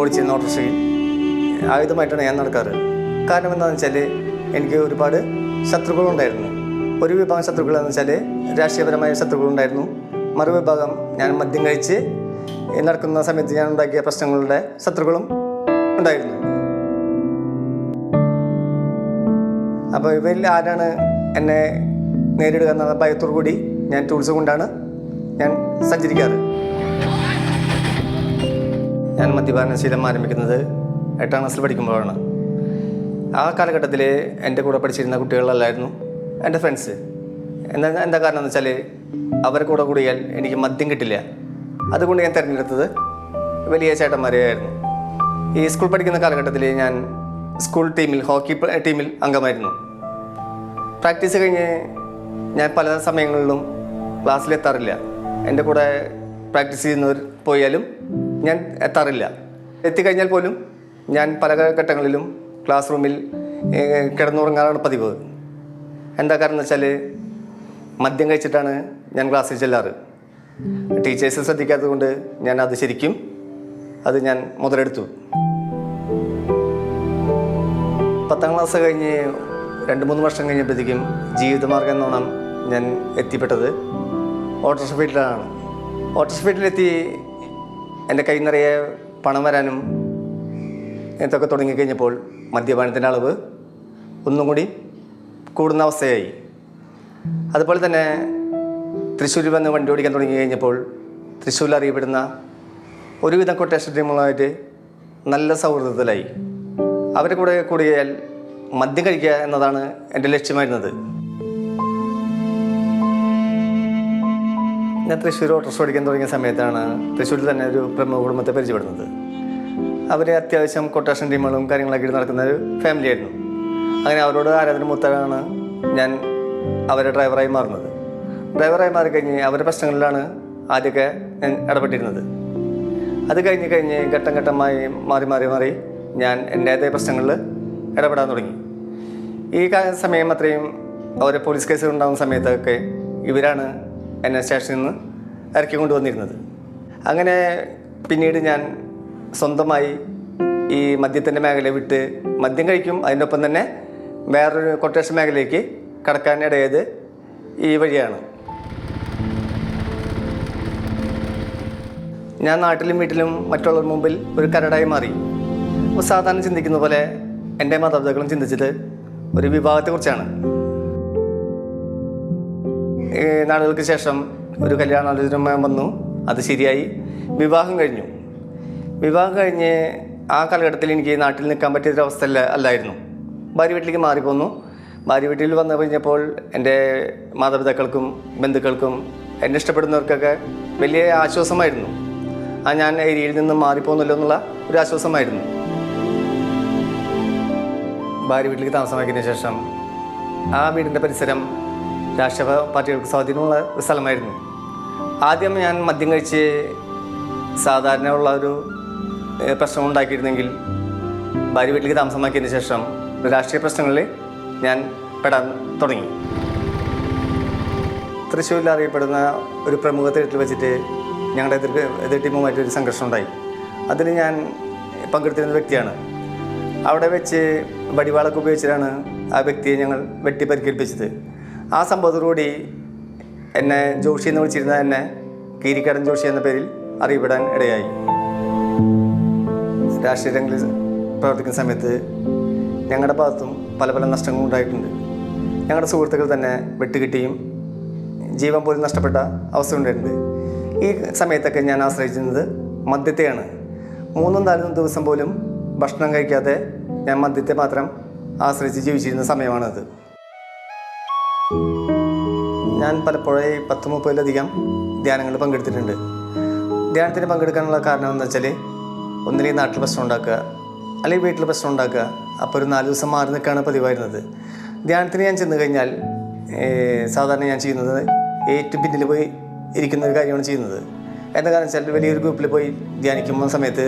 ഓടിച്ചിരുന്ന ഓട്ടോറിക്ഷയിൽ ആയുധമായിട്ടാണ് ഞാൻ നടക്കാറ്. കാരണം എന്താണെന്ന് വെച്ചാൽ എനിക്ക് ഒരുപാട് ശത്രുക്കളുണ്ടായിരുന്നു. ഒരു വിഭാഗം ശത്രുക്കൾ എന്ന് വെച്ചാൽ രാഷ്ട്രീയപരമായ ശത്രുക്കളുണ്ടായിരുന്നു. മറുവിഭാഗം ഞാൻ മദ്യം കഴിച്ച് നടക്കുന്ന സമയത്ത് ഞാൻ ഉണ്ടാക്കിയ പ്രശ്നങ്ങളുടെ ശത്രുക്കളും ഉണ്ടായിരുന്നു. അപ്പോൾ ഇവരിൽ ആരാണ് എന്നെ നേരിടുക എന്ന ഭയത്തോടു കൂടി ഞാൻ ടൂൾസ് കൊണ്ടാണ് ഞാൻ സഞ്ചരിക്കാറ്. ഞാൻ മദ്യപാന ശീലം ആരംഭിക്കുന്നത് എട്ടാം ക്ലാസ്സിൽ പഠിക്കുമ്പോഴാണ്. ആ കാലഘട്ടത്തിൽ എന്റെ കൂടെ പഠിച്ചിരുന്ന കുട്ടികളല്ലായിരുന്നു എന്റെ ഫ്രണ്ട്സ് എന്താ എന്താ കാരണം എന്ന് വെച്ചാൽ അവരെ കൂടെ കൂടിയാൽ എനിക്ക് മദ്യം കിട്ടില്ല. അതുകൊണ്ട് ഞാൻ തിരഞ്ഞെടുത്തത് വലിയ ചേട്ടന്മാരെയായിരുന്നു. ഈ സ്കൂൾ പഠിക്കുന്ന കാലഘട്ടത്തിൽ ഞാൻ സ്കൂൾ ടീമിൽ ഹോക്കി ടീമിൽ അംഗമായിരുന്നു. പ്രാക്ടീസ് കഴിഞ്ഞ് ഞാൻ പല സമയങ്ങളിലും ക്ലാസ്സിലെത്താറില്ല എന്റെ കൂടെ പ്രാക്ടീസ് ചെയ്യുന്നവർ പോയാലും ഞാൻ എത്താറില്ല. എത്തിക്കഴിഞ്ഞാൽ പോലും ഞാൻ പല ഘട്ടങ്ങളിലും ക്ലാസ് റൂമിൽ കിടന്നുറങ്ങാറാണ് പതിവ്. എന്താ കാരണം വെച്ചാൽ മദ്യം കഴിച്ചിട്ടാണ് ഞാൻ ക്ലാസ്സിൽ ചെല്ലാറ്. ടീച്ചേഴ്സ് ശ്രദ്ധിക്കാത്തത് കൊണ്ട് ഞാൻ അത് ശരിക്കും അത് ഞാൻ മുതലെടുത്തു. പത്താം ക്ലാസ് കഴിഞ്ഞ് രണ്ട് മൂന്ന് വർഷം കഴിഞ്ഞപ്പോഴത്തേക്കും ജീവിതമാർഗം എന്നോണം ഞാൻ എത്തിപ്പെട്ടത് ഓട്ടോറിക്ഷ ഫീൽഡിലാണ്. എന്റെ കൈ നിറയെ പണം വരാനും ഇതൊക്കെ തുടങ്ങിക്കഴിഞ്ഞപ്പോൾ മദ്യപാനത്തിന്റെ അളവ് ഒന്നും കൂടി കൂടുന്ന അവസ്ഥയായി. അതുപോലെ തന്നെ തൃശ്ശൂരിൽ വന്ന് വണ്ടി ഓടിക്കാൻ തുടങ്ങി കഴിഞ്ഞപ്പോൾ തൃശ്ശൂരിൽ അറിയപ്പെടുന്ന ഒരുവിധം കൊട്ടേഷൻ ടീമുകളായിട്ട് നല്ല സൗഹൃദത്തിലായി. അവരെ കൂടെ കൂടിയാൽ മദ്യം കഴിക്കുക എന്നതാണ് എന്റെ ലക്ഷ്യമായിരുന്നത്. ഞാൻ തൃശ്ശൂർ ഓട്ടോസ് ഓടിക്കാൻ തുടങ്ങിയ സമയത്താണ് തൃശ്ശൂരിൽ തന്നെ ഒരു പ്രമുഖ കുടുംബത്തെ പരിചയപ്പെടുന്നത്. അവർ അത്യാവശ്യം കൊട്ടേഷൻ ടീമുകളും കാര്യങ്ങളൊക്കെ ഇട്ട് നടക്കുന്ന ഒരു ഫാമിലി ആയിരുന്നു. അങ്ങനെ അവരോട് ആരാധന മൂത്താണ് ഞാൻ അവരെ ഡ്രൈവറായി മാറുന്നത്. ഡ്രൈവറായി മാറിക്കഴിഞ്ഞ് അവരുടെ പ്രശ്നങ്ങളിലാണ് ആദ്യമൊക്കെ ഞാൻ ഇടപെട്ടിരുന്നത്. അത് കഴിഞ്ഞ് കഴിഞ്ഞ് ഘട്ടം ഘട്ടമായി മാറി മാറി മാറി ഞാൻ എന്റേതായ പ്രശ്നങ്ങളിൽ ഇടപെടാൻ തുടങ്ങി. ഈ സമയം അത്രയും ഓരോ പോലീസ് കേസുകൾ ഉണ്ടാകുന്ന സമയത്തൊക്കെ ഇവരാണ് എന്നെ സ്റ്റേഷനിൽ നിന്ന് ഇറക്കി കൊണ്ടുവന്നിരുന്നത്. അങ്ങനെ പിന്നീട് ഞാൻ സ്വന്തമായി ഈ മദ്യത്തിന്റെ മേഖല വിട്ട് മദ്യം കഴിക്കും. അതിനൊപ്പം തന്നെ വേറൊരു കൊട്ടേഷൻ മേഖലയിലേക്ക് കടക്കാനിടയത് ഈ വഴിയാണ്. ഞാൻ നാട്ടിലും വീട്ടിലും മറ്റുള്ളവർ മുമ്പിൽ ഒരു കരടായി മാറി. സാധാരണ ചിന്തിക്കുന്ന പോലെ എന്റെ മാതാപിതാക്കളും ചിന്തിച്ചത് ഒരു വിവാഹത്തെക്കുറിച്ചാണ്. നാളുകൾക്ക് ശേഷം ഒരു കല്യാണാലോചന വന്നു. അത് ശരിയായി. വിവാഹം കഴിഞ്ഞു. വിവാഹം കഴിഞ്ഞ് ആ കാലഘട്ടത്തിൽ എനിക്ക് നാട്ടിൽ നിൽക്കാൻ പറ്റിയൊരവസ്ഥ അല്ല അല്ലായിരുന്നു. ഭാര്യ വീട്ടിലേക്ക് മാറിപ്പോന്നു. ഭാര്യ വീട്ടിൽ വന്നു കഴിഞ്ഞപ്പോൾ എന്റെ മാതാപിതാക്കൾക്കും ബന്ധുക്കൾക്കും എന്നെ ഇഷ്ടപ്പെടുന്നവർക്കൊക്കെ വലിയ ആശ്വാസമായിരുന്നു. ആ ഞാൻ ഏരിയയിൽ നിന്ന് മാറിപ്പോകുന്നല്ലോ എന്നുള്ള ഒരു ആശ്വാസമായിരുന്നു. ഭാര്യ വീട്ടിലേക്ക് താമസമാക്കിയതിനു ശേഷം ആ വീടിന്റെ പരിസരം രാഷ്ട്രീയ പാർട്ടികൾക്ക് സ്വാധീനമുള്ള ഒരു സ്ഥലമായിരുന്നു. ആദ്യം ഞാൻ മദ്യം കഴിച്ച് സാധാരണ ഉള്ള ഒരു പ്രശ്നം ഉണ്ടാക്കിയിരുന്നെങ്കിൽ ഭാര്യ വീട്ടിലേക്ക് താമസമാക്കിയതിന് ശേഷം രാഷ്ട്രീയ പ്രശ്നങ്ങളിൽ ഞാൻ പെടാൻ തുടങ്ങി. തൃശ്ശൂരിൽ അറിയപ്പെടുന്ന ഒരു പ്രമുഖ തിയേറ്ററിൽ വെച്ചിട്ട് ഞങ്ങളുടെ എതിർ എതിർ ടീമുമായിട്ട് ഒരു സംഘർഷം ഉണ്ടായി. അതിൽ ഞാൻ പങ്കെടുത്തിരുന്ന വ്യക്തിയാണ്. അവിടെ വെച്ച് വടിവാളൊക്കെ ഉപയോഗിച്ചിട്ടാണ് ആ വ്യക്തിയെ ഞങ്ങൾ വെട്ടി പരിക്കേൽപ്പിച്ചത് ആ സംഭവത്തോടുകൂടി എന്നെ ജോഷി എന്ന് വിളിച്ചിരുന്ന എന്നെ കീരിക്കടൻ ജോഷി എന്ന പേരിൽ അറിയപ്പെടാൻ ഇടയായി. രാഷ്ട്രീയ രംഗത്തിൽ പ്രവർത്തിക്കുന്ന സമയത്ത് ഞങ്ങളുടെ ഭാഗത്തും പല പല നഷ്ടങ്ങളും ഉണ്ടായിട്ടുണ്ട്. ഞങ്ങളുടെ സുഹൃത്തുക്കൾ തന്നെ വെട്ടുകിട്ടിയും ജീവൻ പോലും നഷ്ടപ്പെട്ട അവസ്ഥ ഉണ്ടായിട്ടുണ്ട്. ഈ സമയത്തൊക്കെ ഞാൻ ആശ്രയിച്ചിരുന്നത് മദ്യത്തെയാണ്. മൂന്നും നാലും ദിവസം പോലും ഭക്ഷണം കഴിക്കാതെ ഞാൻ മദ്യത്തെ മാത്രം ആശ്രയിച്ച് ജീവിച്ചിരുന്ന സമയമാണത്. ഞാൻ പലപ്പോഴേ പത്ത് മുപ്പതിലധികം ധ്യാനങ്ങൾ പങ്കെടുത്തിട്ടുണ്ട്. ധ്യാനത്തിന് പങ്കെടുക്കാനുള്ള കാരണം എന്താ വെച്ചാൽ ഒന്നിലേ നാട്ടിൽ പ്രശ്നം ഉണ്ടാക്കുക അല്ലെങ്കിൽ വീട്ടിൽ പ്രശ്നം ഉണ്ടാക്കുക അപ്പോൾ ഒരു നാല് ദിവസം മാറി നിൽക്കുകയാണ് പതിവായിരുന്നത്. ധ്യാനത്തിന് ഞാൻ ചെന്ന് കഴിഞ്ഞാൽ സാധാരണ ഞാൻ ചെയ്യുന്നത് ഏറ്റവും പിന്നിൽ പോയി ഇരിക്കുന്ന ഒരു കാര്യമാണ് ചെയ്യുന്നത്. എന്താ കാരണം വെച്ചാൽ വലിയൊരു ഗ്രൂപ്പിൽ പോയി ധ്യാനിക്കുമ്പോൾ സമയത്ത്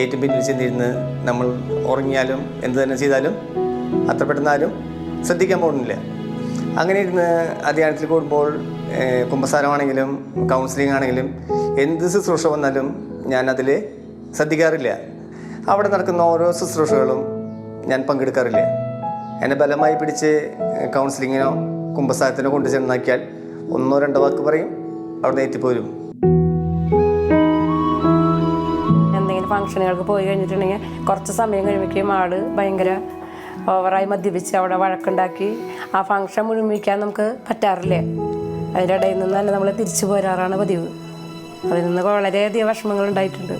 ഏറ്റവും പിന്നിൽ ചെന്നിരുന്ന് നമ്മൾ ഉറങ്ങിയാലും എന്ത് തന്നെ ചെയ്താലും അത്ര പെട്ടെന്നാലും ശ്രദ്ധിക്കാൻ പോകുന്നില്ല. അങ്ങനെ ഇരുന്ന് അധ്യയനത്തിൽ കൂടുമ്പോൾ കുമ്പസാരമാണെങ്കിലും കൗൺസിലിംഗ് ആണെങ്കിലും എന്ത് ശുശ്രൂഷ വന്നാലും ഞാൻ അതിൽ ശ്രദ്ധിക്കാറില്ല. അവിടെ നടക്കുന്ന ഓരോ ശുശ്രൂഷകളും ഞാൻ പങ്കെടുക്കാറില്ല. എന്നെ ബലമായി പിടിച്ച് കൗൺസിലിങ്ങിനോ കുമ്പസാരത്തിനോ കൊണ്ടു ചെന്നാക്കിയാൽ ഒന്നോ രണ്ടോ വാക്ക് പറയും അവിടെ നേറ്റിപ്പോരും എന്തെങ്കിലും ഫംഗ്ഷനുകൾക്ക് പോയി കഴിഞ്ഞിട്ടുണ്ടെങ്കിൽ കുറച്ച് സമയം കഴിയുമ്പോഴേക്കും ആൾ ഭയങ്കര ഓവറായി മദ്യപിച്ച് അവിടെ വഴക്കുണ്ടാക്കി ആ ഫംഗ്ഷൻ മുഴുമിക്കാൻ നമുക്ക് പറ്റാറില്ല? അതിന്റെ ഇടയിൽ നിന്ന് തന്നെ നമ്മൾ തിരിച്ചു പോരാറാണ് പതിവ്. അതിൽ നിന്ന് വളരെയധികം വിഷമങ്ങൾ ഉണ്ടായിട്ടുണ്ട്.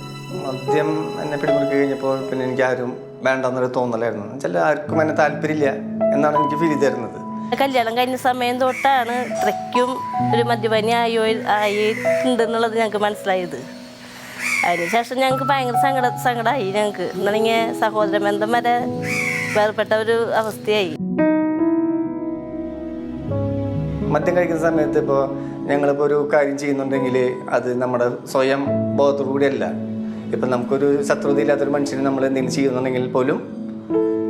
മദ്യം എന്നെ പിടിമുറുക്കി കഴിഞ്ഞപ്പോൾ പിന്നെ എനിക്ക് ആരും വേണ്ടെന്നൊരു തോന്നലായിരുന്നു. ചില ആർക്കും എന്നെ താല്പര്യമില്ല എന്നാണ് എനിക്ക് ഫീൽ ചെയ്തിരുന്നത്. കല്യാണം കഴിഞ്ഞ സമയം തൊട്ടാണ് ഇത്രയ്ക്കും ഒരു മദ്യപനി ആയോ ആയിട്ടുണ്ടെന്നുള്ളത് ഞങ്ങൾക്ക് മനസ്സിലായത്. അതിനുശേഷം ഞങ്ങൾക്ക് ഭയങ്കര സങ്കട സങ്കടമായി ഞങ്ങൾക്ക് എന്നാണെങ്കിൽ സഹോദര ബന്ധം വരെ വേർപെട്ട ഒരു അവസ്ഥയായി. മദ്യം കഴിക്കുന്ന സമയത്ത് ഇപ്പോൾ ഞങ്ങളിപ്പോൾ ഒരു കാര്യം ചെയ്യുന്നുണ്ടെങ്കിൽ അത് നമ്മുടെ സ്വയം ബോധത്തോടു കൂടിയല്ല. ഇപ്പം നമുക്കൊരു ശത്രുതയില്ലാത്തൊരു മനുഷ്യന് നമ്മൾ എന്തെങ്കിലും ചെയ്യുന്നുണ്ടെങ്കിൽ പോലും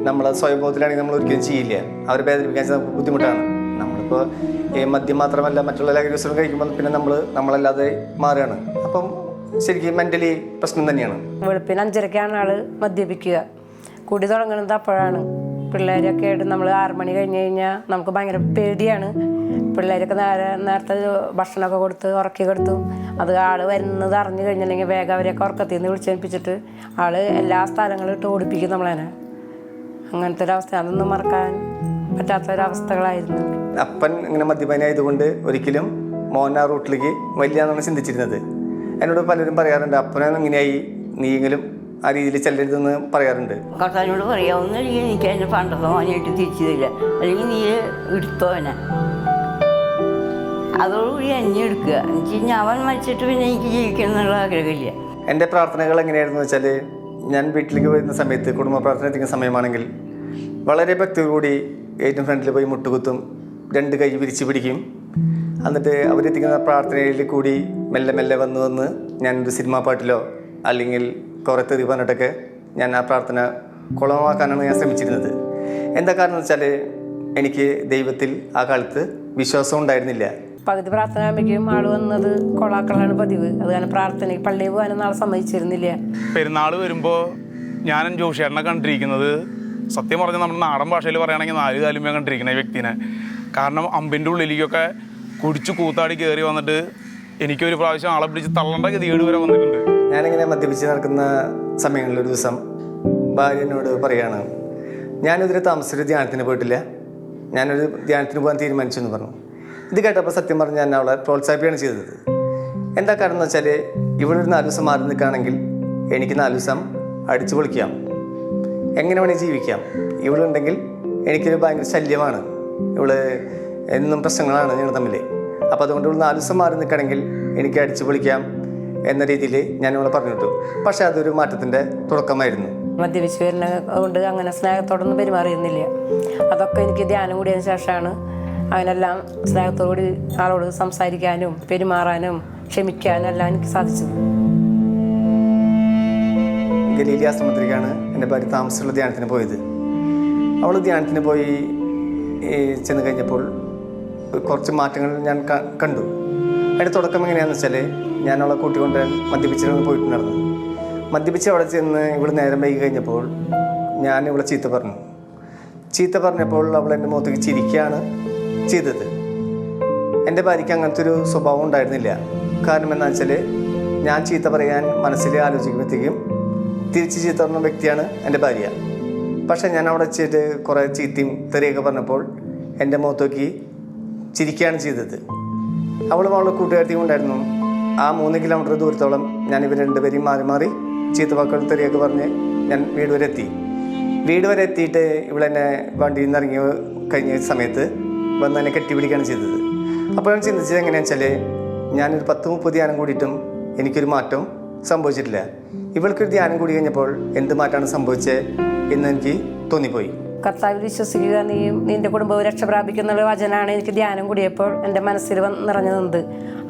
നമ്മളെ സ്വയം ബോധത്തിലാണെങ്കിൽ നമ്മൾ ഒരിക്കലും ചെയ്യില്ല. അവരെ വേദനിപ്പിക്കാൻ നമുക്ക് ബുദ്ധിമുട്ടാണ്. നമ്മളിപ്പോൾ മദ്യം മാത്രമല്ല മറ്റുള്ള ലഹരി വസ്തുക്കൾ കഴിക്കുമ്പോൾ പിന്നെ നമ്മൾ നമ്മളല്ലാതെ മാറുകയാണ്. അപ്പം ശരിക്കും മെന്റലി പ്രശ്നം തന്നെയാണ്. വെളുപ്പിന് അഞ്ചരക്കാണ് ആൾ മദ്യപിക്കുക. കൂടി തുടങ്ങുന്നത് അപ്പോഴാണ്. പിള്ളേരൊക്കെ ആയിട്ട് നമ്മൾ ആറുമണി കഴിഞ്ഞ് കഴിഞ്ഞാൽ നമുക്ക് ഭയങ്കര പേടിയാണ്. പിള്ളേരൊക്കെ നേരെ നേരത്തെ ഭക്ഷണമൊക്കെ കൊടുത്ത് ഉറക്കി കൊടുത്തു. അത് ആൾ വരുന്നത് അറിഞ്ഞു കഴിഞ്ഞിട്ടുണ്ടെങ്കിൽ വേഗം അവരെയൊക്കെ ഉറക്കത്തിൽ നിന്ന് വിളിച്ചേൽപ്പിച്ചിട്ട് ആൾ എല്ലാ സ്ഥലങ്ങളും ഇട്ട് ഓടിപ്പിക്കും നമ്മളതിനെ അങ്ങനത്തെ ഒരവസ്ഥ അതൊന്നും മറക്കാൻ പറ്റാത്തൊരവസ്ഥകളായിരുന്നു ഒരവസ്ഥകളായിരുന്നു അപ്പൻ ഇങ്ങനെ മദ്യപനായതുകൊണ്ട് ഒരിക്കലും മോൻ റൂട്ടിലേക്ക് വലിയ ചിന്തിച്ചിരുന്നത്. എന്നോട് പലരും പറയാറുണ്ട് അപ്പനെ ഇങ്ങനെയായി നീയെങ്കിലും ആ രീതിയിൽ ചെല്ലരുതെന്ന് പറയാറുണ്ട്. കർത്താവിനോട് പറയാവുന്ന എനിക്ക് അതിന് പണ്ടത്തെ മോനായിട്ട് തിരിച്ചു തരില്ല അല്ലെങ്കിൽ നീ എടുത്തോ അവനെ അതോടുകൂടി എന്നെ എടുക്കുക. എനിക്ക് ഇനി അവൻ മരിച്ചിട്ട് പിന്നെ എനിക്ക് ജീവിക്കണം എന്നുള്ള ആഗ്രഹമില്ല. എന്റെ പ്രാർത്ഥനകൾ എങ്ങനെയായിരുന്നു വെച്ചാൽ ഞാൻ വീട്ടിലേക്ക് വരുന്ന സമയത്ത് കുടുംബ പ്രാർത്ഥന എത്തിക്കുന്ന സമയമാണെങ്കിൽ വളരെ ഭക്തിയോടുകൂടി ഏറ്റവും ഫ്രണ്ടിൽ പോയി മുട്ടുകുത്തും രണ്ട് കൈ വിരിച്ച് പിടിക്കും. എന്നിട്ട് അവരെത്തിക്കുന്ന പ്രാർത്ഥനയിൽ കൂടി മെല്ലെ മെല്ലെ വന്ന് വന്ന് ഞാനൊരു സിനിമാ പാട്ടിലോ അല്ലെങ്കിൽ കുറേ തെറി പറഞ്ഞിട്ടൊക്കെ ഞാൻ ആ പ്രാർത്ഥന കുളമാക്കാനാണ് ഞാൻ ശ്രമിച്ചിരുന്നത്. എന്താ കാരണം വെച്ചാൽ എനിക്ക് ദൈവത്തിൽ ആ കാലത്ത് വിശ്വാസം ഉണ്ടായിരുന്നില്ല. പകുതി പ്രാർത്ഥന ആകുമ്പോഴേക്കും ആൾ വന്നത് കൊളാക്കളാണ് പതിവ്. അത് കാരണം പ്രാർത്ഥന പള്ളിയിൽ പോകാനൊന്നും നാളെ സമ്മതിച്ചിരുന്നില്ല. പെരുന്നാൾ വരുമ്പോൾ ഞാനും ജോഷേട്ടനെ കണ്ടിരിക്കുന്നത് സത്യം പറഞ്ഞാൽ നമ്മുടെ നാടൻ ഭാഷയിൽ പറയുകയാണെങ്കിൽ നാല് കാലുമേ കണ്ടിരിക്കുന്ന ഈ വ്യക്തിനെ. കാരണം അമ്പിന്റെ ഉള്ളിലേക്കൊക്കെ കുടിച്ച് കൂത്താടി കയറി വന്നിട്ട് എനിക്കൊരു പ്രാവശ്യം ആളെ പിടിച്ച് തള്ളേണ്ട ഗതികേട് വരെ വന്നിട്ടുണ്ട്. ഞാനിങ്ങനെ മദ്യപിച്ച് നടക്കുന്ന സമയങ്ങളിൽ ഒരു ദിവസം ഭാര്യ എന്നോട് പറയാണ് ഞാനിതിരെ താമസിച്ചൊരു ധ്യാനത്തിന് പോയിട്ടില്ല. ഞാനൊരു ധ്യാനത്തിന് പോകാൻ തീരുമാനിച്ചു എന്ന് പറഞ്ഞു. ഇത് കേട്ടപ്പോൾ സത്യം പറഞ്ഞ് ഞാൻ അവളെ പ്രോത്സാഹിപ്പിക്കുകയാണ് ചെയ്തത്. എന്താ കാരണം എന്ന് വെച്ചാൽ ഇവിടെ ഒരു നാല് ദിവസം മാറി നിൽക്കുകയാണെങ്കിൽ എനിക്ക് നാല് ദിവസം അടിച്ചു പൊളിക്കാം. എങ്ങനെ വേണേൽ ജീവിക്കാം. ഇവളുണ്ടെങ്കിൽ എനിക്കൊരു ഭയങ്കര ശല്യമാണ്. ഇവൾ എന്നും പ്രശ്നങ്ങളാണ് ഞങ്ങൾ തമ്മിൽ അപ്പോൾ അതുകൊണ്ട് ഇവൾ നാല് ദിവസം മാറി നിൽക്കണമെങ്കിൽ എനിക്ക് അടിച്ചു പൊളിക്കാം. എന്ന രീതിയിൽ ഞാൻ ഇവിടെ പറഞ്ഞു പക്ഷെ പക്ഷേ അതൊരു മാറ്റത്തിന്റെ തുടക്കമായിരുന്നു. മദ്യപിച്ചുവരുന്ന കൊണ്ട് അങ്ങനെ സ്നേഹത്തോടൊന്നും പെരുമാറിയിരുന്നില്ല. അതൊക്കെ എനിക്ക് ധ്യാനം കൂടിയതിന് ശേഷമാണ് അങ്ങനെല്ലാം സ്നേഹത്തോടുകൂടി ആളോട് സംസാരിക്കാനും പെരുമാറാനും ക്ഷമിക്കാനും എല്ലാം എനിക്ക് സാധിച്ചത്. ഗലീലി ആശ്രമത്തിലേക്കാണ് എന്റെ ഭാര്യ താമസിച്ചുള്ള ധ്യാനത്തിന് പോയത്. അവൾ ധ്യാനത്തിന് പോയി ചെന്ന് കഴിഞ്ഞപ്പോൾ കുറച്ച് മാറ്റങ്ങൾ ഞാൻ കണ്ടു. അതിന്റെ തുടക്കം എങ്ങനെയാണെന്ന് വെച്ചാൽ ഞാൻ അവളെ കൂട്ടിക്കൊണ്ട് മദ്യപിച്ചിരുന്ന് പോയിട്ടുണ്ടായിരുന്നു. മദ്യപിച്ച് അവിടെ ചെന്ന് ഇവിടെ നേരം വൈകി കഴിഞ്ഞപ്പോൾ ഞാൻ ഇവിടെ ചീത്ത പറഞ്ഞു. ചീത്ത പറഞ്ഞപ്പോൾ അവൾ എന്റെ മുഖത്തേക്ക് ചിരിക്കുകയാണ് ചെയ്തത്. എന്റെ ഭാര്യയ്ക്ക് അങ്ങനത്തെ ഒരു സ്വഭാവം ഉണ്ടായിരുന്നില്ല. കാരണം എന്താണെന്ന് വെച്ചാൽ ഞാൻ ചീത്ത പറയാൻ മനസ്സിൽ ആലോചിക്കുമ്പോഴത്തേക്കും തിരിച്ച് ചീത്ത പറഞ്ഞ വ്യക്തിയാണ് എന്റെ ഭാര്യ. പക്ഷേ ഞാൻ അവിടെ വെച്ചിട്ട് കുറേ ചീത്തയും തെറിയൊക്കെ പറഞ്ഞപ്പോൾ എന്റെ മുഖത്തേക്ക് ചിരിക്കുകയാണ് ചെയ്തത്. അവളും അവളുടെ കൂട്ടുകാരത്തിയും ഉണ്ടായിരുന്നു. ആ മൂന്ന് കിലോമീറ്റർ ദൂരത്തോളം ഞാൻ ഇവർ രണ്ടുപേരെയും മാറി മാറി ചീത്ത വാക്കുകൾ തെറിയൊക്കെ പറഞ്ഞ് ഞാൻ വീട് വരെ എത്തി. വീട് വരെ എത്തിയിട്ട് ഇവളെന്നെ വണ്ടിയിൽ നിന്ന് ഇറങ്ങി കഴിഞ്ഞ സമയത്ത് വന്ന് എന്നെ കെട്ടിപ്പിടിക്കുകയാണ് ചെയ്തത്. അപ്പോൾ ഞാൻ ചിന്തിച്ചത് എങ്ങനെയാണെന്ന് വെച്ചാൽ ഞാനൊരു പത്ത് മുപ്പത് ധ്യാനം കൂടിയിട്ടും എനിക്കൊരു മാറ്റം സംഭവിച്ചിട്ടില്ല. ഇവൾക്കൊരു ധ്യാനം കൂടി കഴിഞ്ഞപ്പോൾ എന്ത് മാറ്റമാണ് സംഭവിച്ചത് എന്ന് എനിക്ക് തോന്നിപ്പോയി. കർത്താവിൽ വിശ്വസിക്കുക നീയും നിന്റെ കുടുംബവും രക്ഷ പ്രാപിക്കുന്നുള്ള വചനാണ് എനിക്ക് ധ്യാനം കൂടിയപ്പോൾ എന്റെ മനസ്സിൽ വന്ന് നിറഞ്ഞു നിന്നത്.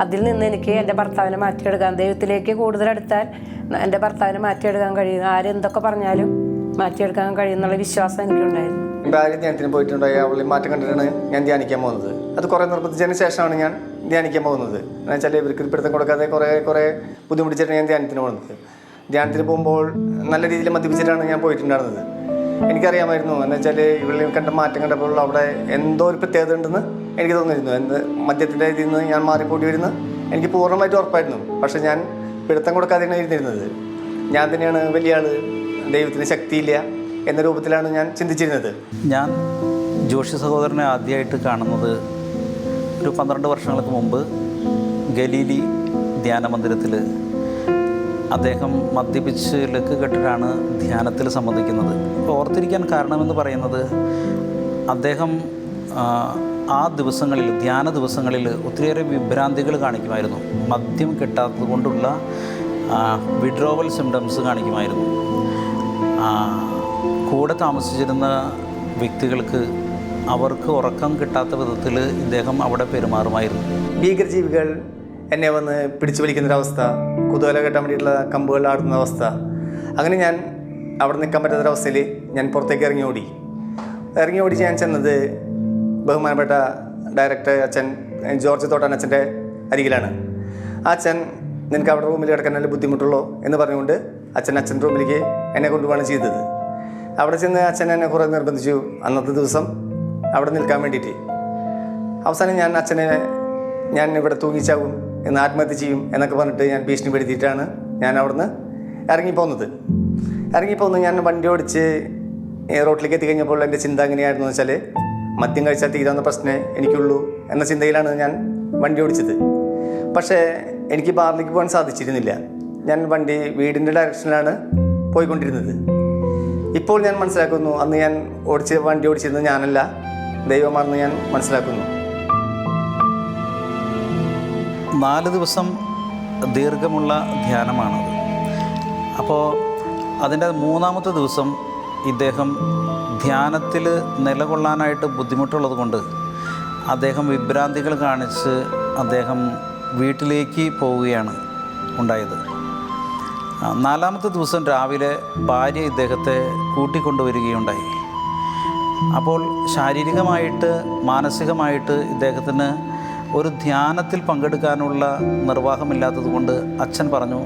അതിൽ നിന്ന് എനിക്ക് എന്റെ ഭർത്താവിനെ മാറ്റിയെടുക്കാൻ ദൈവത്തിലേക്ക് കൂടുതൽ അടുത്താൽ എന്റെ ഭർത്താവിനെ മാറ്റിയെടുക്കാൻ കഴിയും ആരെന്തൊക്കെ പറഞ്ഞാലും മാറ്റിയെടുക്കാൻ കഴിയുന്നുള്ള വിശ്വാസം എനിക്കുണ്ടായിരുന്നു. ഭാര്യ ധ്യാനത്തിന് പോയിട്ടുണ്ടായി. അവളിൽ മാറ്റം കണ്ടിട്ടാണ് ഞാൻ ധ്യാനിക്കാൻ പോകുന്നത്. അത് കുറേ നിർബന്ധിച്ചതിന് ശേഷമാണ് ഞാൻ ധ്യാനിക്കാൻ പോകുന്നത്. എന്ന് വെച്ചാൽ ഇവർക്ക് പിടുത്തം കൊടുക്കാതെ കുറേ കുറേ ബുദ്ധിമുട്ടിച്ചിട്ടാണ് ഞാൻ ധ്യാനത്തിന് പോകുന്നത്. ധ്യാനത്തിന് പോകുമ്പോൾ നല്ല രീതിയിൽ മദ്യപിച്ചിട്ടാണ് ഞാൻ പോയിട്ടുണ്ടായിരുന്നത്. എനിക്കറിയാമായിരുന്നു. എന്ന് വെച്ചാൽ ഇവളിൽ കണ്ട മാറ്റം കണ്ടപ്പോൾ അവിടെ എന്തോ ഒരു പ്രത്യേകത ഉണ്ടെന്ന് എനിക്ക് തോന്നിയിരുന്നു. എന്ത് മദ്യത്തിന്റെ ഇതിൽ നിന്ന് ഞാൻ മാറിക്കൂടി വരുന്ന എനിക്ക് പൂർണമായിട്ട് ഉറപ്പായിരുന്നു. പക്ഷെ ഞാൻ പിടുത്തം കൊടുക്കാതെയാണ് ഇരുന്നിരുന്നത്. ഞാൻ തന്നെയാണ് വലിയ ആൾ ദൈവത്തിന് ശക്തിയില്ല എന്ന രൂപത്തിലാണ് ഞാൻ ചിന്തിച്ചിരുന്നത്. ഞാൻ ജോഷി സഹോദരനെ ആദ്യമായിട്ട് കാണുന്നത് ഒരു പന്ത്രണ്ട് വർഷങ്ങൾക്ക് മുമ്പ് ഗലീലി ധ്യാന മന്ദിരത്തിൽ അദ്ദേഹം മദ്യപിച്ച് ലക്ക് കെട്ടിട്ടാണ് ധ്യാനത്തിൽ സംബന്ധിക്കുന്നത്. ഓർത്തിരിക്കാൻ കാരണമെന്ന് പറയുന്നത് അദ്ദേഹം ആ, ദിവസങ്ങളിൽ ധ്യാന ദിവസങ്ങളിൽ ഒത്തിരിയേറെ വിഭ്രാന്തികൾ കാണിക്കുമായിരുന്നു. മദ്യം കിട്ടാത്തത് കൊണ്ടുള്ള വിഡ്രോവൽ സിംറ്റംസ് കാണിക്കുമായിരുന്നു. കൂടെ താമസിച്ചിരുന്ന വ്യക്തികൾക്ക് അവർക്ക് ഉറക്കം കിട്ടാത്ത വിധത്തിൽ ഇദ്ദേഹം അവിടെ പെരുമാറുമായിരുന്നു. ഭീകരജീവികൾ എന്നെ വന്ന് പിടിച്ചു വലിക്കുന്നൊരവസ്ഥ കുതൂഹല കെട്ടാൻ വേണ്ടിയിട്ടുള്ള കമ്പുകൾ ആടുന്ന അവസ്ഥ. അങ്ങനെ ഞാൻ അവിടെ നിൽക്കാൻ പറ്റാത്തൊരവസ്ഥയിൽ ഞാൻ പുറത്തേക്ക് ഇറങ്ങി ഓടി. ഇറങ്ങി ഓടി ഞാൻ ചെന്നത് ബഹുമാനപ്പെട്ട ഡയറക്ടർ അച്ഛൻ ജോർജ് തോട്ടാൻ അച്ഛന്റെ അരികിലാണ്. അച്ഛൻ നിനക്ക് അവിടെ റൂമിൽ കിടക്കാൻ നല്ല ബുദ്ധിമുട്ടുള്ളൂ? എന്ന് പറഞ്ഞുകൊണ്ട് അച്ഛൻ അച്ഛൻ റൂമിലേക്ക് എന്നെ കൊണ്ടുപോവാണ് ചെയ്തത്. അവിടെ ചെന്ന് അച്ഛൻ എന്നെ കുറേ നിർബന്ധിച്ചു. അന്നത്തെ ദിവസം അവിടെ നിൽക്കാൻ വേണ്ടിയിട്ട്. അവസാനം ഞാൻ അച്ഛനെ ഞാൻ ഇവിടെ തൂങ്ങിച്ചാവും. എന്ന് ആത്മഹത്യ ചെയ്യും എന്നൊക്കെ പറഞ്ഞിട്ട് ഞാൻ ഭീഷണിപ്പെടുത്തിയിട്ടാണ് ഞാൻ അവിടുന്ന് ഇറങ്ങിപ്പോന്നത് ഇറങ്ങിപ്പോന്ന് ഞാൻ വണ്ടി ഓടിച്ച് റോട്ടിലേക്ക് എത്തിക്കഴിഞ്ഞപ്പോൾ എന്റെ ചിന്ത എങ്ങനെയായിരുന്നു വെച്ചാൽ മദ്യം കഴിച്ചാൽ തീരാവുന്ന പ്രശ്നമേ എനിക്കുള്ളൂ എന്ന ചിന്തയിലാണ് ഞാൻ വണ്ടി ഓടിച്ചത്. പക്ഷേ എനിക്ക് ബാറിലേക്ക് പോകാൻ സാധിച്ചിരുന്നില്ല. ഞാൻ വണ്ടി വീടിന്റെ ഡയറക്ഷനിലാണ് പോയിക്കൊണ്ടിരുന്നത്. ഇപ്പോൾ ഞാൻ മനസ്സിലാക്കുന്നു. അന്ന് ഞാൻ ഓടിച്ച് വണ്ടി ഓടിച്ചിരുന്നത് ഞാനല്ല. ദൈവമാണെന്ന് ഞാൻ മനസ്സിലാക്കുന്നു. നാല് ദിവസം ദീർഘമുള്ള ധ്യാനമാണത്. അപ്പോൾ അതിന്റെ മൂന്നാമത്തെ ദിവസം ഇദ്ദേഹം ധ്യാനത്തിൽ നിലകൊള്ളാനായിട്ട് ബുദ്ധിമുട്ടുള്ളത് കൊണ്ട് അദ്ദേഹം വിഭ്രാന്തികൾ കാണിച്ച് അദ്ദേഹം വീട്ടിലേക്ക് പോവുകയാണ് ഉണ്ടായത്. നാലാമത്തെ ദിവസം രാവിലെ ഭാര്യ ഇദ്ദേഹത്തെ കൂട്ടിക്കൊണ്ടുവരികയുണ്ടായി. അപ്പോൾ ശാരീരികമായിട്ട് മാനസികമായിട്ട് ഇദ്ദേഹത്തിന് ഒരു ധ്യാനത്തിൽ പങ്കെടുക്കാനുള്ള നിർവാഹമില്ലാത്തത് കൊണ്ട് അച്ഛൻ പറഞ്ഞു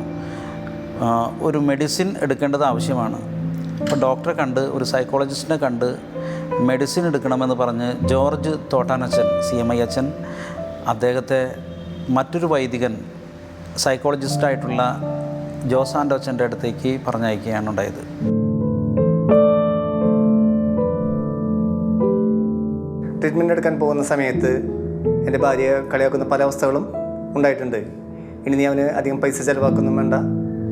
ഒരു മെഡിസിൻ എടുക്കേണ്ടത് ആവശ്യമാണ്. അപ്പോൾ ഡോക്ടറെ കണ്ട് ഒരു സൈക്കോളജിസ്റ്റിനെ കണ്ട് മെഡിസിൻ എടുക്കണമെന്ന് പറഞ്ഞ് ജോർജ് തോട്ടാനച്ഛൻ സി എം ഐ അച്ഛൻ അദ്ദേഹത്തെ മറ്റൊരു വൈദികൻ സൈക്കോളജിസ്റ്റായിട്ടുള്ള ജോസാൻഡോ അച്ഛന്റെ അടുത്തേക്ക് പറഞ്ഞയക്കുകയാണ് ഉണ്ടായത്. ട്രീറ്റ്മെന്റ് എടുക്കാൻ പോകുന്ന സമയത്ത് എന്റെ ഭാര്യയെ കളിയാക്കുന്ന പല അവസ്ഥകളും ഉണ്ടായിട്ടുണ്ട്. ഇനി നീ അവന് അധികം പൈസ ചിലവാക്കൊന്നും വേണ്ട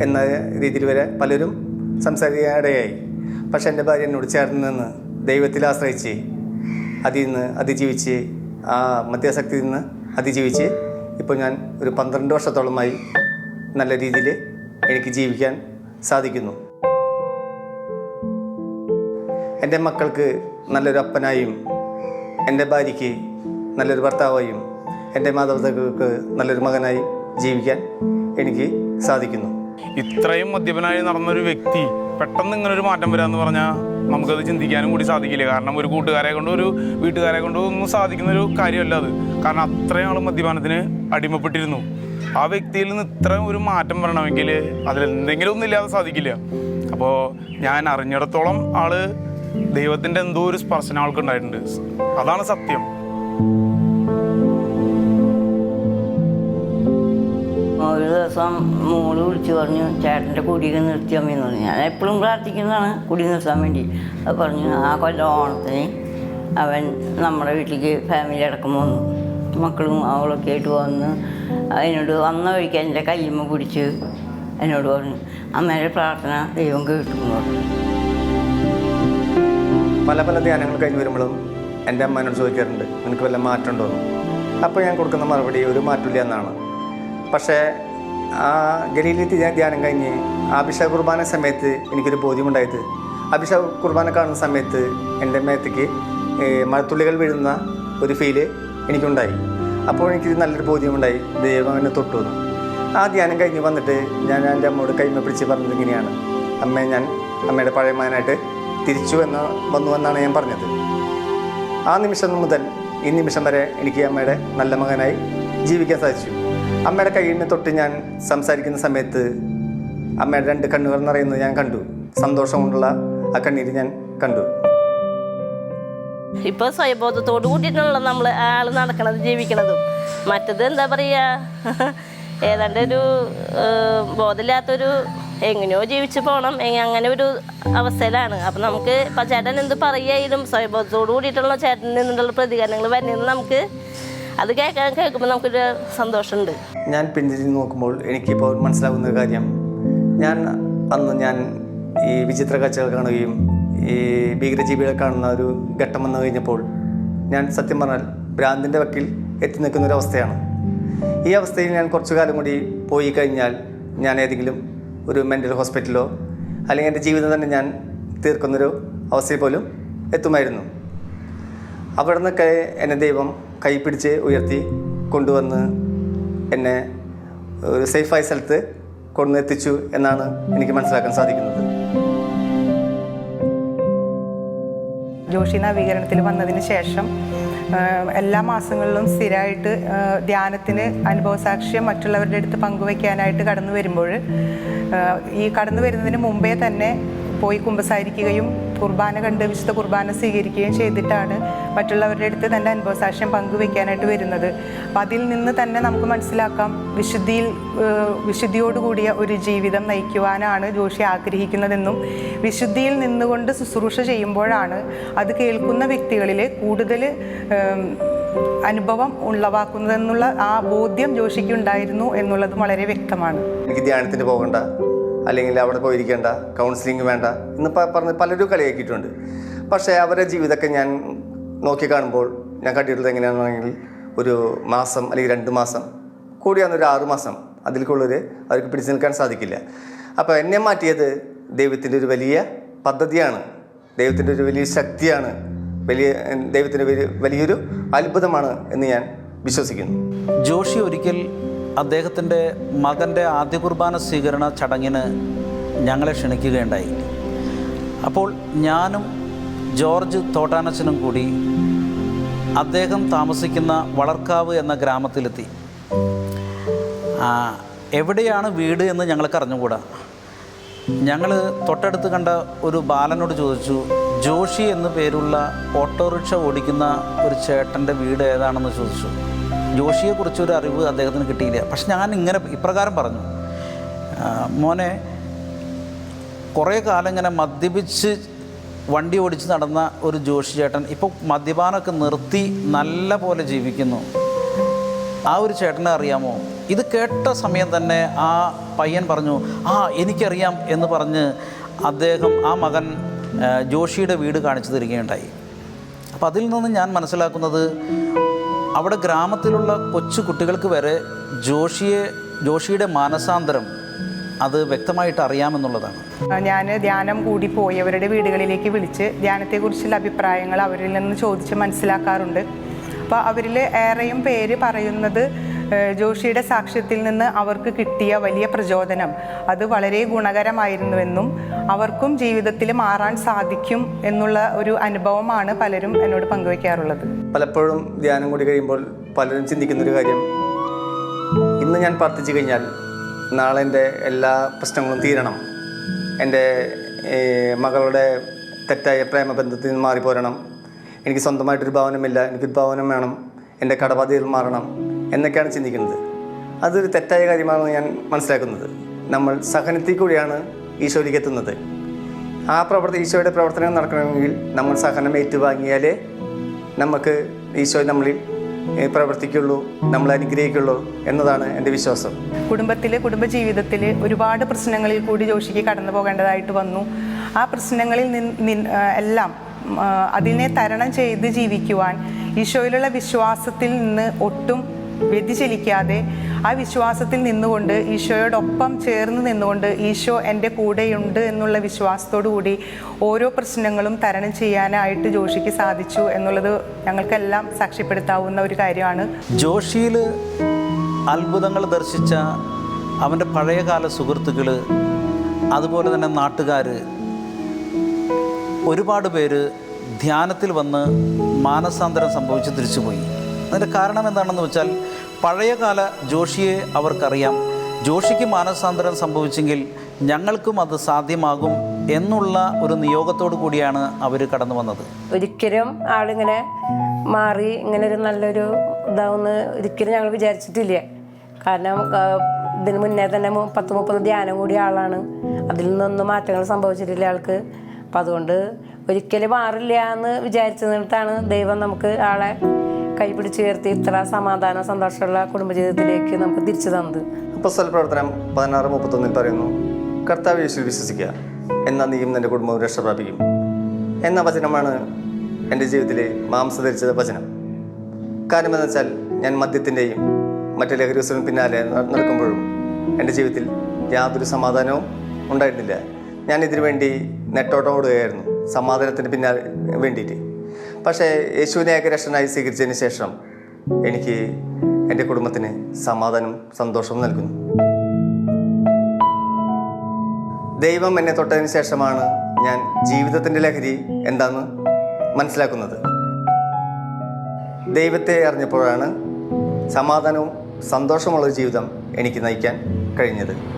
എന്ന രീതിയിൽ വരെ പലരും സംസാരിക്കാനിടയായി. പക്ഷെ എന്റെ ഭാര്യ എന്നോട് ചേർന്ന് നിന്ന് ദൈവത്തിൽ ആശ്രയിച്ച് അതിൽ നിന്ന് അതിജീവിച്ച് ആ മദ്യാസക്തിയിൽ നിന്ന് അതിജീവിച്ച് ഇപ്പോൾ ഞാൻ ഒരു പന്ത്രണ്ട് വർഷത്തോളമായി നല്ല രീതിയിൽ എനിക്ക് ജീവിക്കാൻ സാധിക്കുന്നു. എന്റെ മക്കൾക്ക് നല്ലൊരു അപ്പനായും എന്റെ ഭാര്യയ്ക്ക് നല്ലൊരു ഭർത്താവായും എന്റെ മാതാപിതാക്കൾക്ക് നല്ലൊരു മകനായി ജീവിക്കാൻ എനിക്ക് സാധിക്കുന്നു. ഇത്രയും മദ്യപനായി നടന്നൊരു വ്യക്തി പെട്ടെന്ന് ഇങ്ങനെ ഒരു മാറ്റം വരാമെന്ന് പറഞ്ഞാൽ നമുക്കത് ചിന്തിക്കാനും കൂടി സാധിക്കില്ല. കാരണം ഒരു കൂട്ടുകാരെ കൊണ്ടോ ഒരു വീട്ടുകാരെ കൊണ്ടോ ഒന്നും സാധിക്കുന്ന ഒരു കാര്യമല്ല അത്. കാരണം അത്രയും ആൾ മദ്യപാനത്തിന് അടിമപ്പെട്ടിരുന്നു. ആ വ്യക്തിയിൽ നിന്ന് ഇത്രയും ഒരു മാറ്റം വരണമെങ്കിൽ അതിൽ എന്തെങ്കിലും ഒന്നും ഇല്ലാതെ സാധിക്കില്ല. അപ്പോൾ ഞാൻ അറിഞ്ഞിടത്തോളം ആൾ ദൈവത്തിന്റെ എന്തോ ഒരു സ്പർശനം ആൾക്ക് ഉണ്ടായിട്ടുണ്ട് അതാണ് സത്യം. ഒരു ദിവസം മോൾ വിളിച്ചു പറഞ്ഞു ചേട്ടന്റെ കുടിയൊക്കെ നിർത്തിയാൽ മതി പറഞ്ഞു. ഞാൻ എപ്പോഴും പ്രാർത്ഥിക്കുന്നതാണ് കുടി നിർത്താൻ വേണ്ടി. അത് പറഞ്ഞു ആ കൊല്ലം ഓണത്തിന് അവൻ നമ്മുടെ വീട്ടിലേക്ക് ഫാമിലി അടക്കം വന്നു. മക്കളും അവളൊക്കെ ആയിട്ട് വന്ന് അതിനോട് വന്ന വഴിക്ക് എന്റെ കയ്യമ്മ പിടിച്ച് എന്നോട് പറഞ്ഞു അമ്മയുടെ പ്രാർത്ഥന ദൈവം കേട്ടു പല പല ധ്യാനങ്ങൾ കഴിഞ്ഞ് വരുമ്പോഴും എന്റെ അമ്മ എന്നോട് ചോദിക്കാറുണ്ട് നിനക്ക് വല്ല മാറ്റം ഉണ്ടോ അപ്പോൾ ഞാൻ കൊടുക്കുന്ന മറുപടി ഒരു മാറ്റമില്ല എന്നാണ്. പക്ഷേ ആ ഗലീലി ഞാൻ ധ്യാനം കഴിഞ്ഞ് അഭിഷേക കുർബാന സമയത്ത് എനിക്കൊരു ബോധ്യമുണ്ടായത്. അഭിഷേക കുർബാന കാണുന്ന സമയത്ത് എന്റെ മേത്തേക്ക് മഴത്തുള്ളികൾ വീഴുന്ന ഒരു ഫീൽ എനിക്കുണ്ടായി. അപ്പോൾ എനിക്ക് നല്ലൊരു ബോധ്യമുണ്ടായി. ദൈവം എന്നെ തൊട്ടു. ആ ധ്യാനം കഴിഞ്ഞ് വന്നിട്ട് ഞാൻ എന്റെ അമ്മയോട് കൈമ പിടിച്ച് പറഞ്ഞത് ഇങ്ങനെയാണ്. അമ്മയെ ഞാൻ അമ്മയുടെ പഴയ മകനായിട്ട് തിരിച്ചു എന്ന് വന്നു എന്നാണ് ഞാൻ പറഞ്ഞത്. ആ നിമിഷം മുതൽ ഈ നിമിഷം വരെ എനിക്ക് അമ്മയുടെ നല്ല മകനായി ജീവിക്കാൻ സാധിച്ചു. അമ്മയുടെ കയ്യിൽ നിന്ന് തൊട്ട് ഞാൻ സംസാരിക്കുന്ന സമയത്ത് അമ്മയുടെ രണ്ട് കണ്ണുകൾ നിറയുന്നത് ഞാൻ കണ്ടു. സന്തോഷം കൊണ്ടുള്ള ആ കണ്ണീര് ഞാൻ കണ്ടു. ഇപ്പൊ സ്വയബോധത്തോട് കൂടിയിട്ടുള്ള നമ്മൾ ആൾ നടക്കണത് ജീവിക്കണതും. മറ്റത് എന്താ പറയാ? ഏതാണ്ട് ഒരു ബോധമില്ലാത്തൊരു എങ്ങനെയോ ജീവിച്ചു പോകണം അങ്ങനെ ഒരു അവസ്ഥയിലാണ്. അപ്പം നമുക്ക് ഇപ്പം ചേട്ടൻ എന്ത് പറയായാലും സ്വയബോധത്തോട് കൂടിയിട്ടുള്ള ചേട്ടനിൽ നിന്നുള്ള പ്രതികരണങ്ങൾ വരുന്നത് നമുക്ക് അത് കേൾക്കാൻ കേൾക്കുമ്പോൾ നമുക്കൊരു സന്തോഷമുണ്ട്. ഞാൻ പിന്തിരിഞ്ഞ് നോക്കുമ്പോൾ എനിക്കിപ്പോൾ മനസ്സിലാകുന്ന കാര്യം ഞാൻ അന്ന് ഞാൻ ഈ വിചിത്ര കാഴ്ചകൾ കാണുകയും ഈ ഭീകരജീവികളെ കാണുന്ന ഒരു ഘട്ടം വന്നു കഴിഞ്ഞപ്പോൾ ഞാൻ സത്യം പറഞ്ഞാൽ ഭ്രാന്തിന്റെ വക്കിൽ എത്തി നിൽക്കുന്ന ഒരു അവസ്ഥയാണ്. ഈ അവസ്ഥയിൽ ഞാൻ കുറച്ചു കാലം കൂടി പോയി കഴിഞ്ഞാൽ ഞാൻ ഏതെങ്കിലും ഒരു മെന്റൽ ഹോസ്പിറ്റലോ അല്ലെങ്കിൽ എന്റെ ജീവിതം തന്നെ ഞാൻ തീർക്കുന്നൊരു അവസ്ഥയിൽ പോലും എത്തുമായിരുന്നു. അവിടെ നിന്നൊക്കെ എന്നെ ദൈവം കൈ പിടിച്ച് ഉയർത്തി കൊണ്ടുവന്ന് എന്നെ ഒരു സേഫായ സ്ഥലത്ത് കൊണ്ടുവന്നെത്തിച്ചു എന്നാണ് എനിക്ക് മനസ്സിലാക്കാൻ സാധിക്കുന്നത്. ജോഷി നവീകരണത്തിൽ വന്നതിന് ശേഷം എല്ലാ മാസങ്ങളിലും സ്ഥിരമായിട്ട് ധ്യാനത്തിന് അനുഭവസാക്ഷ്യം മറ്റുള്ളവരുടെ അടുത്ത് പങ്കുവയ്ക്കാനായിട്ട് കടന്നു വരുമ്പോൾ ഈ കടന്നു വരുന്നതിന് മുമ്പേ തന്നെ പോയി കുമ്പസാരിക്കുകയും കുർബാന കണ്ട് വിശുദ്ധ കുർബാന സ്വീകരിക്കുകയും ചെയ്തിട്ടാണ് മറ്റുള്ളവരുടെ അടുത്ത് തന്നെ അനുഭവസാക്ഷ്യം പങ്കുവെക്കാനായിട്ട് വരുന്നത്. അപ്പം അതിൽ നിന്ന് തന്നെ നമുക്ക് മനസ്സിലാക്കാം. വിശുദ്ധിയിൽ വിശുദ്ധിയോടുകൂടിയ ഒരു ജീവിതം നയിക്കുവാനാണ് ജോഷി ആഗ്രഹിക്കുന്നതെന്നും വിശുദ്ധിയിൽ നിന്നുകൊണ്ട് ശുശ്രൂഷ ചെയ്യുമ്പോഴാണ് അത് കേൾക്കുന്ന വ്യക്തികളിൽ കൂടുതൽ അനുഭവം ഉളവാക്കുന്നതെന്നുള്ള ആ ബോധ്യം ജോഷിക്ക് ഉണ്ടായിരുന്നു എന്നുള്ളത് വളരെ വ്യക്തമാണ്. എനിക്ക് ധ്യാനത്തിന് പോകണ്ട അല്ലെങ്കിൽ അവിടെ പോയിരിക്കേണ്ട കൗൺസിലിംഗ് വേണ്ട എന്ന് പ- പറഞ്ഞ് പലരും കളിയാക്കിയിട്ടുണ്ട്. പക്ഷേ അവരുടെ ജീവിതമൊക്കെ ഞാൻ നോക്കി കാണുമ്പോൾ ഞാൻ കണ്ടിട്ടുള്ളത് എങ്ങനെയാണെന്നുണ്ടെങ്കിൽ ഒരു മാസം അല്ലെങ്കിൽ രണ്ട് മാസം കൂടിയാണ് ഒരു ആറ് മാസം അതിൽ കൂടുതൽ അവർക്ക് പിടിച്ചു നിൽക്കാൻ സാധിക്കില്ല. അപ്പോൾ എന്നെ മാറ്റിയത് ദൈവത്തിന്റെ ഒരു വലിയ പദ്ധതിയാണ്. ദൈവത്തിന്റെ ഒരു വലിയ ശക്തിയാണ്. വലിയ ദൈവത്തിന്റെ വലിയ വലിയൊരു അത്ഭുതമാണ് എന്ന് ഞാൻ വിശ്വസിക്കുന്നു. ജോഷി ഒരിക്കൽ അദ്ദേഹത്തിന്റെ മകന്റെ ആദ്യ കുർബാന സ്വീകരണ ചടങ്ങിന് ഞങ്ങളെ ക്ഷണിക്കുകയുണ്ടായി. അപ്പോൾ ഞാനും ജോർജ് തോട്ടാനച്ചനും കൂടി അദ്ദേഹം താമസിക്കുന്ന വളർക്കാവ് എന്ന ഗ്രാമത്തിലെത്തി. എവിടെയാണ് വീട് എന്ന് ഞങ്ങൾക്ക് അറിഞ്ഞുകൂടാ. ഞങ്ങൾ തൊട്ടടുത്ത് കണ്ട ഒരു ബാലനോട് ചോദിച്ചു ജോഷി എന്നു പേരുള്ള ഓട്ടോറിക്ഷ ഓടിക്കുന്ന ഒരു ചേട്ടന്റെ വീട് ഏതാണെന്ന് ചോദിച്ചു. ജോഷിയെക്കുറിച്ചൊരു അറിവ് അദ്ദേഹത്തിന് കിട്ടിയില്ല. പക്ഷെ ഞാൻ ഇങ്ങനെ ഇപ്രകാരം പറഞ്ഞു. മോനെ കുറേ കാലം ഇങ്ങനെ മദ്യപിച്ച് വണ്ടി ഓടിച്ച് നടന്ന ഒരു ജോഷി ചേട്ടൻ ഇപ്പോൾ മദ്യപാനമൊക്കെ നിർത്തി നല്ല പോലെ ജീവിക്കുന്നു. ആ ഒരു ചേട്ടനെ അറിയാമോ? ഇത് കേട്ട സമയം തന്നെ ആ പയ്യൻ പറഞ്ഞു ആ എനിക്കറിയാം എന്ന് പറഞ്ഞ് അദ്ദേഹം ആ മകൻ ജോഷിയുടെ വീട് കാണിച്ചു തരികയുണ്ടായി. അപ്പോൾ അതിൽ നിന്ന് ഞാൻ മനസ്സിലാക്കുന്നത് അവിടെ ഗ്രാമത്തിലുള്ള കൊച്ചു കുട്ടികൾക്ക് വരെ ജോഷിയെ ജോഷിയുടെ മാനസാന്തരം അത് വ്യക്തമായിട്ട് അറിയാമെന്നുള്ളതാണ്. ഞാൻ ധ്യാനം കൂടി പോയി അവരുടെ വീടുകളിലേക്ക് വിളിച്ച് ധ്യാനത്തെക്കുറിച്ചുള്ള അഭിപ്രായങ്ങൾ അവരിൽ നിന്ന് ചോദിച്ച് മനസ്സിലാക്കാറുണ്ട്. അപ്പോൾ അവരിൽ ഏറെയും പേര് പറയുന്നത് ജോഷിയുടെ സാക്ഷ്യത്തിൽ നിന്ന് അവർക്ക് കിട്ടിയ വലിയ പ്രചോദനം. അത് വളരെ ഗുണകരമായിരുന്നുവെന്നും അവർക്കും ജീവിതത്തിൽ മാറാൻ സാധിക്കും എന്നുള്ള ഒരു അനുഭവമാണ് പലരും എന്നോട് പങ്കുവയ്ക്കാറുള്ളത് പലപ്പോഴും ധ്യാനം കൂടി കഴിയുമ്പോൾ പലരും ചിന്തിക്കുന്ന ഒരു കാര്യം ഇന്ന് ഞാൻ പ്രാർത്ഥിച്ചു കഴിഞ്ഞാൽ നാളെ എന്റെ എല്ലാ പ്രശ്നങ്ങളും തീരണം. എന്റെ മകളുടെ തെറ്റായ പ്രേമബന്ധത്തിൽ നിന്ന് മാറിപ്പോരണം. എനിക്ക് സ്വന്തമായിട്ടൊരു ഭവനമില്ല. എനിക്കൊരു ഭവനം വേണം. എന്റെ കടബാധ്യതകൾ മാറണം എന്നൊക്കെയാണ് ചിന്തിക്കുന്നത്. അതൊരു തെറ്റായ കാര്യമാണെന്ന് ഞാൻ മനസ്സിലാക്കുന്നത്. നമ്മൾ സഹനത്തിൽ കൂടിയാണ് ഈശോയിലേക്ക് എത്തുന്നത്. ആ പ്രവർത്തി ഈശോയുടെ പ്രവർത്തനം നടക്കണമെങ്കിൽ നമ്മൾ സഹനം ഏറ്റുവാങ്ങിയാലേ നമുക്ക് ഈശോ നമ്മളിൽ പ്രവർത്തിക്കുള്ളൂ നമ്മൾ അനുഗ്രഹിക്കുള്ളൂ എന്നതാണ് എന്റെ വിശ്വാസം. കുടുംബത്തിൽ കുടുംബജീവിതത്തിൽ ഒരുപാട് പ്രശ്നങ്ങളിൽ കൂടി ജോഷിക്ക് കടന്നു പോകേണ്ടതായിട്ട് വന്നു. ആ പ്രശ്നങ്ങളിൽ നിൻ- എല്ലാം അതിനെ തരണം ചെയ്ത് ജീവിക്കുവാൻ ഈശോയിലുള്ള വിശ്വാസത്തിൽ നിന്ന് ഒട്ടും വ്യതിചലിക്കാതെ ആ വിശ്വാസത്തിൽ നിന്നുകൊണ്ട് ഈശോയോടൊപ്പം ചേർന്ന് നിന്നുകൊണ്ട് ഈശോ എന്റെ കൂടെയുണ്ട് എന്നുള്ള വിശ്വാസത്തോടു കൂടി ഓരോ പ്രശ്നങ്ങളും തരണം ചെയ്യാനായിട്ട് ജോഷിക്ക് സാധിച്ചു എന്നുള്ളത് ഞങ്ങൾക്കെല്ലാം സാക്ഷ്യപ്പെടുത്താവുന്ന ഒരു കാര്യമാണ്. ജോഷിയിൽ അത്ഭുതങ്ങൾ ദർശിച്ച അവന്റെ പഴയകാല സുഹൃത്തുക്കൾ അതുപോലെ തന്നെ നാട്ടുകാർ ഒരുപാട് പേര് ധ്യാനത്തിൽ വന്ന് മാനസാന്തരം സംഭവിച്ച് തിരിച്ചുപോയി. അതിന്റെ കാരണം എന്താണെന്ന് വെച്ചാൽ പഴയകാല ജോഷിയെ അവർക്കറിയാം. ജോഷിക്ക് മാനസാന്തരം സംഭവിച്ചെങ്കിൽ ഞങ്ങൾക്കും അത് സാധ്യമാകും എന്നുള്ള ഒരു നിയോഗത്തോടു കൂടിയാണ് അവർ കടന്നു വന്നത്. ഒരിക്കലും ആളിങ്ങനെ മാറി ഇങ്ങനെ ഒരു നല്ലൊരു ഇതാവുമെന്ന് ഒരിക്കലും ഞങ്ങൾ വിചാരിച്ചിട്ടില്ല. കാരണം ഇതിന് മുന്നേ തന്നെ പത്ത് മുപ്പത് ധ്യാനം കൂടിയ ആളാണ്. അതിൽ നിന്നൊന്നും മാറ്റങ്ങൾ സംഭവിച്ചിട്ടില്ല ആൾക്ക്. അപ്പം അതുകൊണ്ട് ഒരിക്കലും മാറില്ല എന്ന് വിചാരിച്ചു നിന്നിട്ടാണ് ദൈവം നമുക്ക് ആളെ കൈപിടിച്ച് ഉയർത്തി ഇത്ര സമാധാന സന്തോഷമുള്ള കുടുംബജീവിതത്തിലേക്ക് നമുക്ക് തിരിച്ചു തന്നത്. അപ്പസ്തല പ്രവർത്തനം പതിനാറ് മുപ്പത്തൊന്നിൽ പറയുന്നു കർത്താവ് യേശു വിശ്വസിക്കുക എന്നാൽ നീയും നിന്റെ കുടുംബവും രക്ഷ പ്രാപിക്കും. എന്ന വചനമാണ് എന്റെ ജീവിതത്തിലെ മാംസ ധരിച്ചത് വചനം. കാരണം എന്ന് വെച്ചാൽ ഞാൻ മദ്യത്തിന്റെയും മറ്റു ലഹരി വസ്തുവിനും പിന്നാലെ നടക്കുമ്പോഴും എന്റെ ജീവിതത്തിൽ യാതൊരു സമാധാനവും ഉണ്ടായിരുന്നില്ല ഞാൻ ഇതിനു വേണ്ടി നെട്ടോട്ടം ഓടുകയായിരുന്നു. സമാധാനത്തിന് പിന്നാലെ വേണ്ടിയിട്ട്. പക്ഷേ യേശുവിനെ ഏകരക്ഷനായി സ്വീകരിച്ചതിന് ശേഷം എനിക്ക് എന്റെ കുടുംബത്തിന് സമാധാനം സന്തോഷവും നൽകുന്നു. ദൈവം എന്നെ തൊട്ടതിന് ശേഷമാണ് ഞാൻ ജീവിതത്തിന്റെ ലഹരി എന്താന്ന് മനസ്സിലാക്കുന്നത്. ദൈവത്തെ അറിഞ്ഞപ്പോഴാണ് സമാധാനവും സന്തോഷമുള്ളൊരു ജീവിതം എനിക്ക് നയിക്കാൻ കഴിഞ്ഞത്.